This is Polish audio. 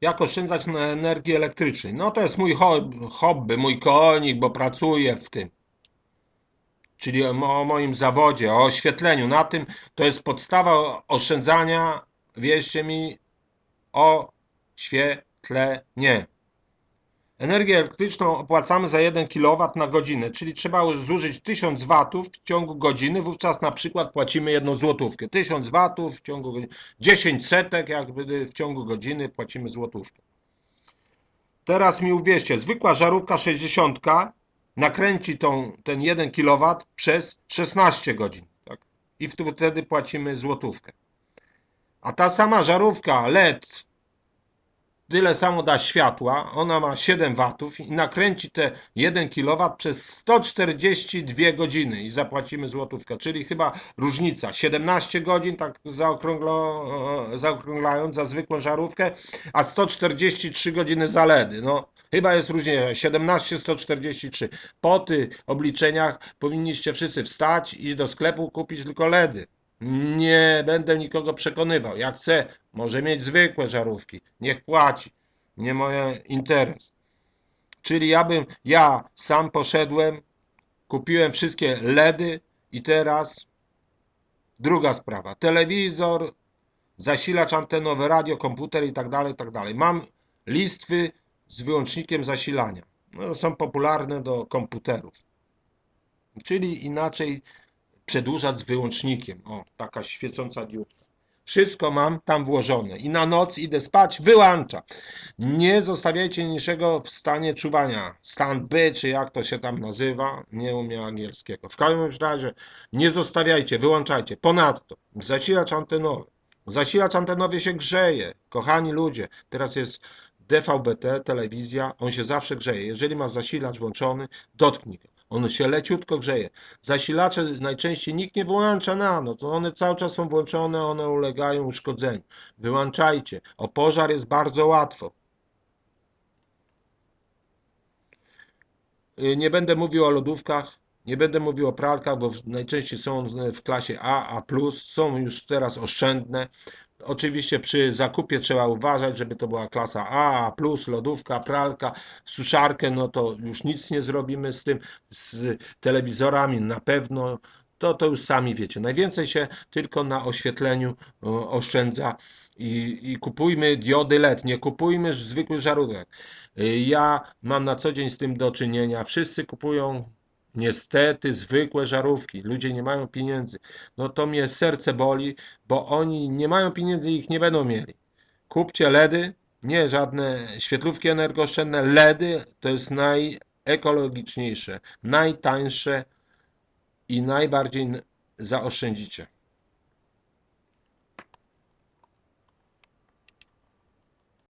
Jak oszczędzać na energii elektrycznej? No to jest mój ho- hobby, mój konik, bo pracuję w tym. Czyli o moim zawodzie, o oświetleniu. Na tym to jest podstawa oszczędzania, wierzcie mi, oświetlenie. Energię elektryczną opłacamy za 1 kW na godzinę, czyli trzeba zużyć 1000 W w ciągu godziny, wówczas na przykład płacimy jedną złotówkę. 1000 W w ciągu godziny, 10 setek jakby w ciągu godziny płacimy złotówkę. Teraz mi uwierzcie, zwykła żarówka 60 nakręci tą, ten 1 kW przez 16 godzin. Tak? I wtedy płacimy złotówkę. A ta sama żarówka LED tyle samo da światła, ona ma 7 watów i nakręci te 1 kW przez 142 godziny i zapłacimy złotówkę, czyli chyba różnica 17 godzin, tak zaokrąglo, zaokrąglając za zwykłą żarówkę, a 143 godziny za LEDy. No, chyba jest różnica 17, 143. Po tych obliczeniach powinniście wszyscy wstać, iść do sklepu, kupić tylko LEDy. Nie będę nikogo przekonywał. Jak chce, może mieć zwykłe żarówki. Niech płaci. Nie mój interes. Czyli ja bym, ja sam poszedłem, kupiłem wszystkie LEDy i teraz druga sprawa. Telewizor, zasilacz antenowy, radio, komputer i tak dalej, tak dalej. Mam listwy z wyłącznikiem zasilania. No, są popularne do komputerów. Czyli inaczej przedłużać z wyłącznikiem. O, taka świecąca diodka. Wszystko mam tam włożone i na noc idę spać, wyłącza. Nie zostawiajcie niczego w stanie czuwania. Stan by, czy jak to się tam nazywa, nie umiem angielskiego. W każdym razie nie zostawiajcie, wyłączajcie. Ponadto zasilacz antenowy. Zasilacz antenowy się grzeje. Kochani ludzie, teraz jest DVB-T, telewizja, on się zawsze grzeje. Jeżeli ma zasilacz włączony, dotknij go. On się leciutko grzeje. Zasilacze najczęściej nikt nie wyłącza na noc. One cały czas są włączone, one ulegają uszkodzeniu. Wyłączajcie. O pożar jest bardzo łatwo. Y, Nie będę mówił o lodówkach, nie będę mówił o pralkach, bo najczęściej są one w klasie A, A+, są już teraz oszczędne. Oczywiście przy zakupie trzeba uważać, żeby to była klasa A, A+, lodówka, pralka, suszarkę, no to już nic nie zrobimy z tym, z telewizorami na pewno, to, to już sami wiecie. Najwięcej się tylko na oświetleniu oszczędza i, i kupujmy diody LED, nie kupujmy zwykłych żarówek. Ja mam na co dzień z tym do czynienia, wszyscy kupują Niestety zwykłe żarówki, ludzie nie mają pieniędzy. No to mnie serce boli, bo oni nie mają pieniędzy i ich nie będą mieli. Kupcie LEDy, nie żadne świetlówki energooszczędne. LEDy to jest najekologiczniejsze, najtańsze i najbardziej zaoszczędzicie.